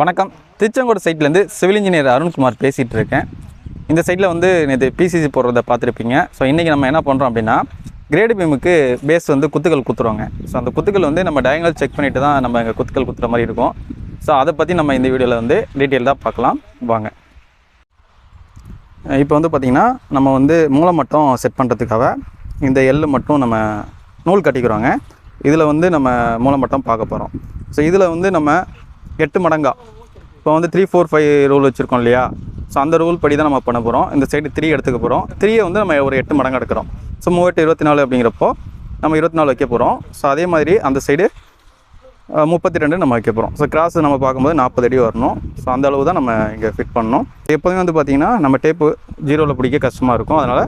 வணக்கம். திருச்செங்கோடு சைட்லேருந்து civil engineer Arunkumar பேசிகிட்டு இருக்கேன் இந்த சைட்டில் வந்து நேற்று பிசிசி போடுறத பார்த்துருப்பீங்க. ஸோ இன்றைக்கி நம்ம என்ன பண்ணுறோம் அப்படின்னா கிரேடு பீமுக்கு பேஸ் வந்து குத்துக்கள் குத்துருவாங்க ஸோ அந்த குத்துக்கள் வந்து நம்ம டயங்கல் செக் பண்ணிவிட்டு தான் நம்ம இங்கே குத்துக்கள் குத்துற மாதிரி இருக்கும். ஸோ அதை பற்றி நம்ம இந்த வீடியோவில் வந்து டீட்டெயில்டாக பார்க்கலாம். வாங்க. இப்போ வந்து பார்த்திங்கன்னா நம்ம வந்து மூளை மட்டும் செட் பண்ணுறதுக்காக இந்த எள்ளு மட்டும் நம்ம நூல் கட்டிக்கிறோங்க. இதில் வந்து நம்ம மூளை மட்டும் பார்க்க போகிறோம் ஸோ இதில் வந்து நம்ம எட்டு மடங்கா. இப்போ வந்து த்ரீ ஃபோர் ஃபைவ் ரூல் வச்சுருக்கோம் இல்லையா? ஸோ அந்த ரூல் படி தான் நம்ம பண்ண போகிறோம் இந்த சைடு த்ரீ எடுத்துக்க போகிறோம் த்ரீயை வந்து நம்ம ஒரு எட்டு மடங்கு எடுக்கிறோம். ஸோ மூவெட்டு இருபத்தி நாலு அப்படிங்கிறப்போ நம்ம இருபத்தி நாலு வைக்க போகிறோம் ஸோ அதே மாதிரி அந்த சைடு முப்பத்தி ரெண்டு நம்ம வைக்க போகிறோம் ஸோ கிராஸ் நம்ம பார்க்கும்போது நாற்பது அடி வரணும். ஸோ அந்த அளவு தான் நம்ம இங்கே ஃபிட் பண்ணணும். எப்போதுமே வந்து பார்த்திங்கன்னா நம்ம டேப்பு ஜீரோவில் பிடிக்க கஷ்டமாக இருக்கும். அதனால்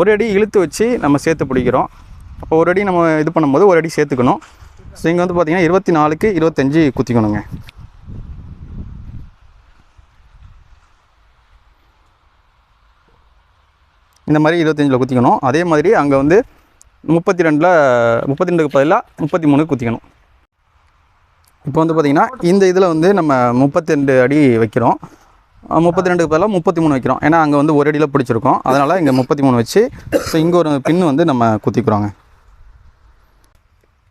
ஒரு அடி இழுத்து வச்சு நம்ம சேர்த்து பிடிக்கிறோம். அப்போ ஒரு அடி நம்ம இது பண்ணும்போது ஒரு அடி சேர்த்துக்கணும். ஸோ இங்கே வந்து பார்த்திங்கன்னா இருபத்தி நாலுக்கு இருபத்தஞ்சி குத்திக்கணுங்க. இந்த மாதிரி இருபத்தஞ்சில் குத்திக்கணும். அதே மாதிரி அங்கே வந்து முப்பத்தி ரெண்டில் முப்பத்தி ரெண்டுக்கு பதிலாக முப்பத்தி மூணுக்கு குத்திக்கணும். இப்போ வந்து பார்த்திங்கன்னா இந்த இதில் வந்து நம்ம முப்பத்தி ரெண்டு அடி வைக்கிறோம். முப்பத்தி ரெண்டுக்கு பதிலாக முப்பத்தி மூணு வைக்கிறோம். ஏன்னா அங்கே வந்து ஒரு அடியில் பிடிச்சிருக்கோம். அதனால் இங்கே முப்பத்தி மூணு வச்சு ஸோ இங்கே ஒரு பின் வந்து நம்ம குத்திக்கிறோங்க.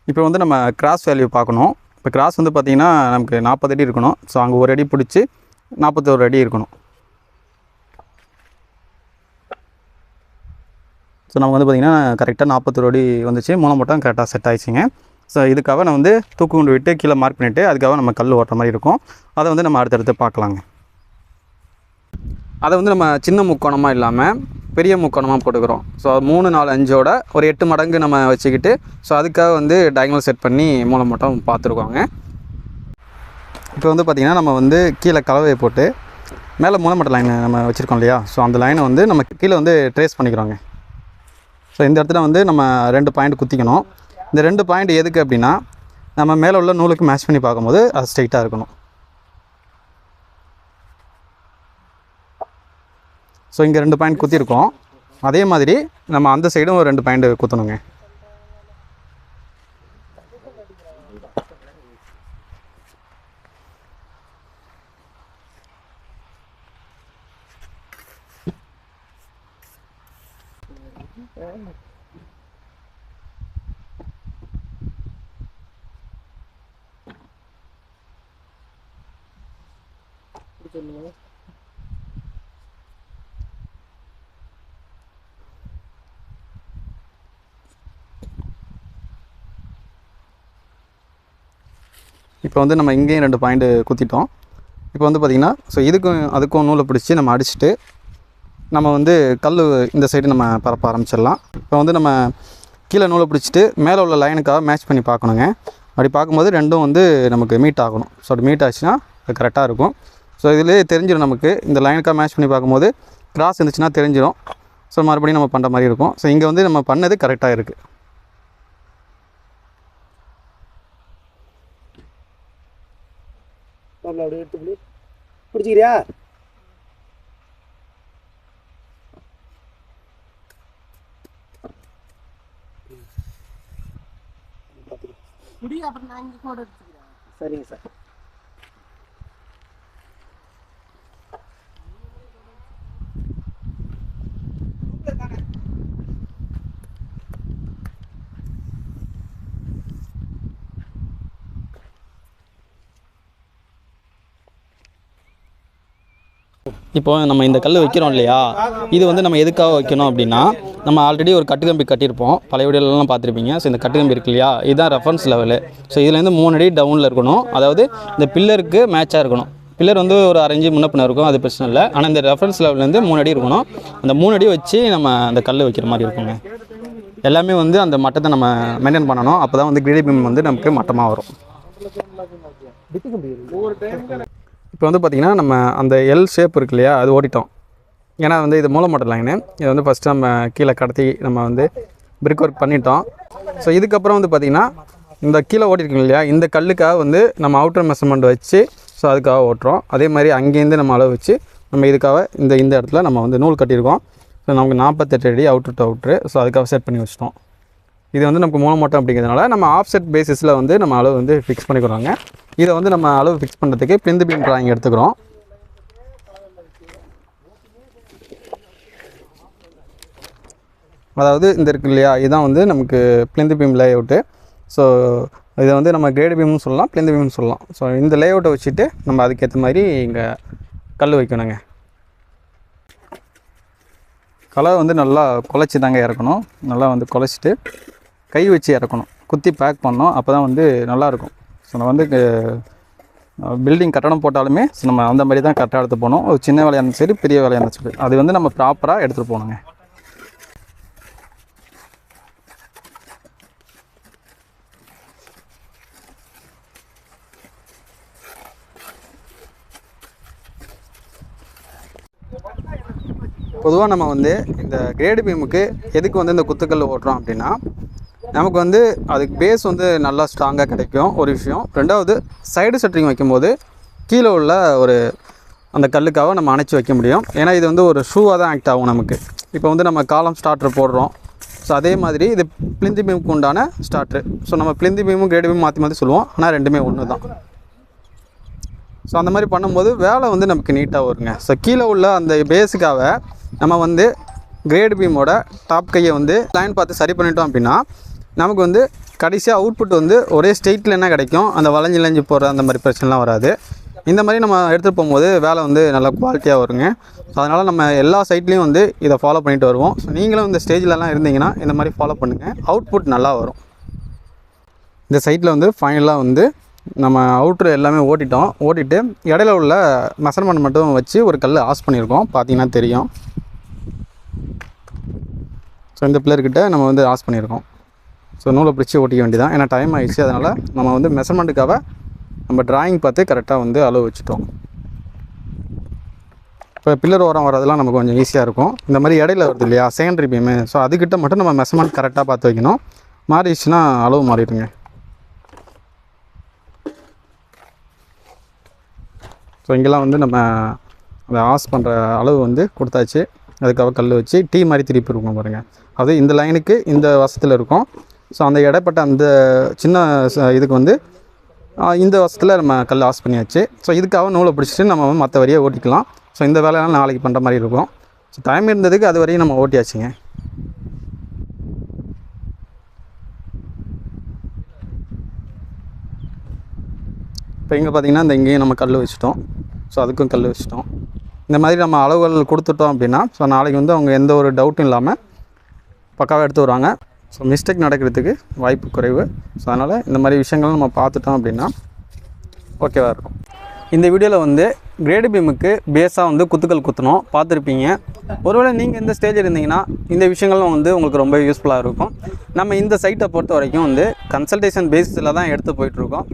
இப்போ வந்து நம்ம கிராஸ் வேல்யூ பார்க்கணும். இப்போ கிராஸ் வந்து பார்த்திங்கன்னா நமக்கு நாற்பது அடி இருக்கணும். ஸோ அங்கே ஒரு அடி பிடிச்சி நாற்பத்தோரு அடி இருக்கணும். ஸோ நமக்கு வந்து பார்த்திங்கன்னா கரெக்டாக நாற்பத்தொரு அடி வந்துச்சு. மூலம் மட்டும் கரெக்டாக செட் ஆயிடுச்சுங்க. ஸோ இதுக்காக நான் வந்து தூக்கு கொண்டு விட்டு கீழே மார்க் பண்ணிவிட்டு அதுக்காக நம்ம கல் ஓட்டுற மாதிரி இருக்கும். அதை வந்து நம்ம அடுத்தடுத்து பார்க்கலாங்க. அதை வந்து நம்ம சின்ன முக்கோணமாக இல்லாமல் பெரிய முக்கோணமாக போட்டுக்கிறோம். ஸோ மூணு நாலு அஞ்சோட ஒரு எட்டு மடங்கு நம்ம வச்சுக்கிட்டு ஸோ அதுக்காக வந்து டயங்கல் செட் பண்ணி மூலம் மட்டும் பார்த்துருக்கோங்க. இப்போ வந்து பார்த்திங்கன்னா நம்ம வந்து கீழே கலவையை போட்டு மேலே மூலமட்ட லைன் நம்ம வச்சுருக்கோம் இல்லையா? ஸோ அந்த லைனை வந்து நம்ம கீழே வந்து ட்ரேஸ் பண்ணிக்கிறோங்க. ஸோ இந்த இடத்துல வந்து நம்ம ரெண்டு பாயிண்ட் குத்திக்கணும். இந்த ரெண்டு பாயிண்ட் எதுக்கு அப்படின்னா நம்ம மேலே உள்ள நூலுக்கு மேட்ச் பண்ணி பார்க்கும்போது அது ஸ்ட்ரைட்டாக இருக்கணும். ஸோ இங்கே ரெண்டு பாயிண்ட் குத்திருக்கோம் அதே மாதிரி நம்ம அந்த சைடும் ஒரு ரெண்டு பாயிண்ட் குத்தணுங்க. இப்போ வந்து நம்ம இங்கேயும் ரெண்டு பாயிண்ட்டு குத்திட்டோம். இப்போ வந்து பார்த்திங்கன்னா ஸோ இதுக்கும் அதுக்கும் நூலை பிடிச்சி நம்ம அடிச்சுட்டு நம்ம வந்து கல் இந்த சைடு நம்ம பரப்ப ஆரம்பிச்சிடலாம். இப்போ வந்து நம்ம கீழே நூலை பிடிச்சிட்டு மேலே உள்ள லைனுக்காக மேட்ச் பண்ணி பார்க்கணுங்க. அப்படி பார்க்கும்போது ரெண்டும் வந்து நமக்கு மீட் ஆகணும். ஸோ அப்படி மீட் ஆச்சுன்னா அது கரெக்டாக இருக்கும். ஸோ இதிலே தெரிஞ்சிடும் நமக்கு. இந்த லைனுக்காக மேட்ச் பண்ணி பார்க்கும்போது கிராஸ் இருந்துச்சுன்னா தெரிஞ்சிடும் ஸோ மறுபடியும் நம்ம பண்ணுற மாதிரி இருக்கும். ஸோ இங்கே வந்து நம்ம பண்ணது கரெக்டாக இருக்குது சரிங்க சார். இப்போ நம்ம இந்த கல் வைக்கிறோம் இல்லையா? இது வந்து நம்ம எதுக்காக வைக்கணும் அப்படின்னா நம்ம ஆல்ரெடி ஒரு கட்டுக்கம்பி கட்டியிருப்போம். பழைய வீடியோலலாம் பார்த்துருப்பீங்க. ஸோ இந்த கட்டுக்கம்பி இருக்கு இல்லையா? இதுதான் ரெஃபரன்ஸ் லெவலு ஸோ இதுலேருந்து மூணு அடி டவுனில் இருக்கணும். அதாவது இந்த பில்லருக்கு மேட்சாக இருக்கணும். பில்லர் வந்து ஒரு அரைஞ்சு முன்ன பின்ன இருக்கும். அது பிரச்சனை இல்லை. ஆனால் இந்த ரெஃபரன்ஸ் லெவல்லேருந்து மூணு அடி இருக்கணும். அந்த மூணு அடி வச்சு நம்ம அந்த கல் வைக்கிற மாதிரி இருக்குங்க. எல்லாமே வந்து அந்த மட்டத்தை நம்ம மெயின்டைன் பண்ணணும். அப்போ தான் வந்து கிரீடி பீம் வந்து நமக்கு மட்டமாக வரும். இப்போ வந்து பார்த்திங்கன்னா நம்ம அந்த எல் ஷேப் இருக்கு இல்லையா அது ஓட்டிட்டோம் ஏன்னா வந்து இது மூலமட்ட லைனு இது வந்து ஃபஸ்ட்டு நம்ம கீழே கடத்தி நம்ம வந்து பிரிக் ஒர்க் பண்ணிட்டோம். ஸோ இதுக்கப்புறம் வந்து பார்த்திங்கன்னா இந்த கீழே ஓட்டிருக்கோம் இல்லையா இந்த கல்லுக்காக வந்து நம்ம அவுட்டர் மெஷர்மெண்ட் வச்சு ஸோ அதுக்காக ஓட்டுறோம். அதே மாதிரி அங்கேருந்து நம்ம அளவு வச்சு நம்ம இதுக்காக இந்த இந்த இடத்துல நம்ம வந்து நூல் கட்டியிருக்கோம். ஸோ நமக்கு நாற்பத்தெட்டு அடி அவுட்ரு டு அவுட்ரு ஸோ அதுக்காக செட் பண்ணி வச்சிட்டோம். இது வந்து நமக்கு மூலமட்டம் அப்படிங்கிறதுனால நம்ம ஆஃப்செட் பேசிஸில் வந்து நம்ம அளவு வந்து ஃபிக்ஸ் பண்ணிக்கிறோங்க. இதை வந்து நம்ம அளவு ஃபிக்ஸ் பண்ணுறதுக்கு பிளிந்து பீம் ட்ராயிங் எடுத்துக்கிறோம். அதாவது இந்த இருக்கு இல்லையா? இதுதான் வந்து நமக்கு plinth beam layout so இதை வந்து நம்ம கிரேடு பீம்னு சொல்லலாம் பிளிந்து பீம்னு சொல்லலாம். ஸோ இந்த லே அவுட்டை வச்சுட்டு நம்ம அதுக்கேற்ற மாதிரி இங்கே கல் வைக்கணுங்க. கலர் வந்து நல்லா குழச்சி தாங்க இறக்கணும். நல்லா வந்து குழச்சிட்டு கை வச்சு இறக்கணும். குத்தி பேக் பண்ணோம். அப்போ தான் வந்து நல்லாயிருக்கும். ஸோ நம்ம வந்து பில்டிங் கட்டணம் போட்டாலுமே நம்ம அந்த மாதிரி தான் கரெக்டாக எடுத்து போகணும் ஒரு சின்ன வேலையாக இருந்தாலும் சரி பெரிய வேலையாக இருந்தாலும் சரி. அது வந்து நம்ம ப்ராப்பராக எடுத்துகிட்டு போகணுங்க. பொதுவாக நம்ம வந்து இந்த கிரேடு பீமுக்கு எதுக்கு வந்து இந்த குத்துக்கல் ஓட்டுறோம் அப்படின்னா நமக்கு வந்து அதுக்கு பேஸ் வந்து நல்லா ஸ்ட்ராங்காக கிடைக்கும் ஒரு விஷயம். ரெண்டாவது சைடு செட்டரிங் வைக்கும்போது கீழே உள்ள ஒரு அந்த கல்லுக்காக நம்ம அணைச்சி வைக்க முடியும். ஏன்னா இது வந்து ஒரு ஷூவாக தான் ஆக்ட் ஆகும் நமக்கு. இப்போ வந்து நம்ம காலம் ஸ்டார்டர் போடுறோம். ஸோ அதே மாதிரி இது பிளிந்தி பீமுக்கு உண்டான ஸ்டார்ட்ரு ஸோ நம்ம பிளிந்தி பீமும் கிரேடு பீமும் மாற்றி மாற்றி சொல்லுவோம். ஆனால் ரெண்டுமே ஒன்று தான். ஸோ அந்த மாதிரி பண்ணும்போது வேலை வந்து நமக்கு நீட்டாக வருங்க. ஸோ கீழே உள்ள அந்த பேஸுக்காக நம்ம வந்து கிரேட் பீமோட டாப் கையை வந்து லைன் பார்த்து சரி பண்ணிட்டோம் அப்படின்னா நமக்கு வந்து கடைசியாக அவுட்புட் வந்து ஒரே ஸ்டேட்டில் என்ன கிடைக்கும்? அந்த வளைஞ்சு இளைஞ்சு போகிற அந்த மாதிரி பிரச்சனைலாம் வராது. இந்த மாதிரி நம்ம எடுத்துகிட்டு போகும்போது வேலை வந்து நல்லா குவாலிட்டியாக வருங்க. அதனால் நம்ம எல்லா சைட்லேயும் வந்து இதை ஃபாலோ பண்ணிட்டு வருவோம். ஸோ நீங்களும் இந்த ஸ்டேஜ்லலாம் இருந்தீங்கன்னா இந்த மாதிரி ஃபாலோ பண்ணுங்கள் அவுட்புட் நல்லா வரும். இந்த சைட்டில் வந்து ஃபைனலாக வந்து நம்ம அவுட்ரு எல்லாமே ஓட்டிட்டோம். ஓட்டிட்டு இடையில உள்ள மெஷர்மெண்ட் மட்டும் வச்சு ஒரு கல் ஆஸ் பண்ணியிருக்கோம். பார்த்தீங்கன்னா தெரியும். ஸோ இந்த பிள்ளைகிட்ட நம்ம வந்து ஆஸ் பண்ணியிருக்கோம். ஸோ நூலை பிடிச்சி ஓட்டிக்க வேண்டியதான் ஏன்னா டைம் ஆகிடுச்சு அதனால் நம்ம வந்து மெஷர்மெண்ட்டுக்காக நம்ம டிராயிங் பார்த்து கரெக்டாக வந்து அளவு வச்சுட்டோம். இப்போ பில்லர் ஓரம் வரதெல்லாம் நமக்கு கொஞ்சம் ஈஸியாக இருக்கும். இந்த மாதிரி இடையில வருது இல்லையா? செகண்டரி பீமு ஸோ அதுக்கிட்ட மட்டும் நம்ம மெஷர்மெண்ட் கரெக்டாக பார்த்து வைக்கணும். மாறிடுச்சுன்னா அளவு மாறிடுங்க. ஸோ இங்கெல்லாம் வந்து நம்ம அந்த ஆஸ் பண்ணுற அளவு வந்து கொடுத்தாச்சு. அதுக்காக கல் வச்சு டீ மாதிரி திருப்பி இருக்கும் பாருங்கள் அது இந்த லைனுக்கு இந்த வசத்தில் இருக்கும். ஸோ அந்த இடைப்பட்ட அந்த சின்ன ச- இதுக்கு வந்து இந்த வருஷத்தில் நம்ம கல் ஆஸ் பண்ணியாச்சு. ஸோ இதுக்காக நூலை பிடிச்சிட்டு நம்ம மற்ற வரியை ஓட்டிக்கலாம். ஸோ இந்த வேலையெல்லாம் நாளைக்கு பண்ணுற மாதிரி இருக்கும். ஸோ டைம் இருந்ததுக்கு அது வரையும் நம்ம ஓட்டியாச்சுங்க. இப்போ இங்கே பார்த்தீங்கன்னா இந்த இங்கேயும் நம்ம கல் வச்சுட்டோம். ஸோ அதுக்கும் கல் வச்சுட்டோம். இந்த மாதிரி நம்ம அளவுகள் கொடுத்துட்டோம் அப்படின்னா ஸோ நாளைக்கு வந்து அவங்க எந்த ஒரு டவுட்டும் இல்லாமல் பக்காவாக எடுத்து வருவாங்க. ஸோ மிஸ்டேக் நடக்கிறதுக்கு வாய்ப்பு குறைவு. ஸோ அதனால் இந்த மாதிரி விஷயங்கள் நம்ம பார்த்துட்டோம் அப்படின்னா ஓகேவாக இருக்கும். இந்த வீடியோவில் வந்து கிரேடு பீமுக்கு பேஸாக வந்து குத்துக்கள் குத்தணும். பார்த்துருப்பீங்க. ஒருவேளை நீங்கள் இந்த ஸ்டேஜ் இருந்தீங்கன்னா இந்த விஷயங்களும் வந்து உங்களுக்கு ரொம்ப யூஸ்ஃபுல்லாக இருக்கும். நம்ம இந்த சைட்டை பொறுத்த வரைக்கும் வந்து கன்சல்டேஷன் பேசிஸில் தான் எடுத்து போயிட்டுருக்கோம்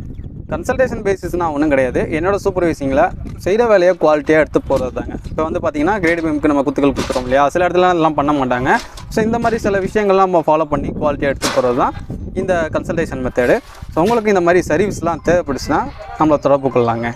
கன்சல்டேஷன் பேசிஸ்னால் ஒன்றும் கிடையாது. என்னோடய சூப்பர்வைசிங்கில் செய்கிற வேலையை குவாலிட்டியாக எடுத்து போகிறது தாங்க இப்போ வந்து பார்த்தீங்கன்னா கிரேடு பீமுக்கு நம்ம குத்துக்கள் குத்துறோம் இல்லையா? சில இடத்துல அதெல்லாம் பண்ண மாட்டாங்க. ஸோ இந்த மாதிரி சில விஷயங்கள்லாம் நம்ம ஃபாலோ பண்ணி குவாலிட்டியாக எடுத்து போகிறது தான் இந்த கன்சல்டேஷன் மெத்தேடு ஸோ உங்களுக்கு இந்த மாதிரி சர்வீஸ்லாம் தேவைப்படுச்சுன்னா நம்மளை தொடர்பு கொள்ளலாங்க.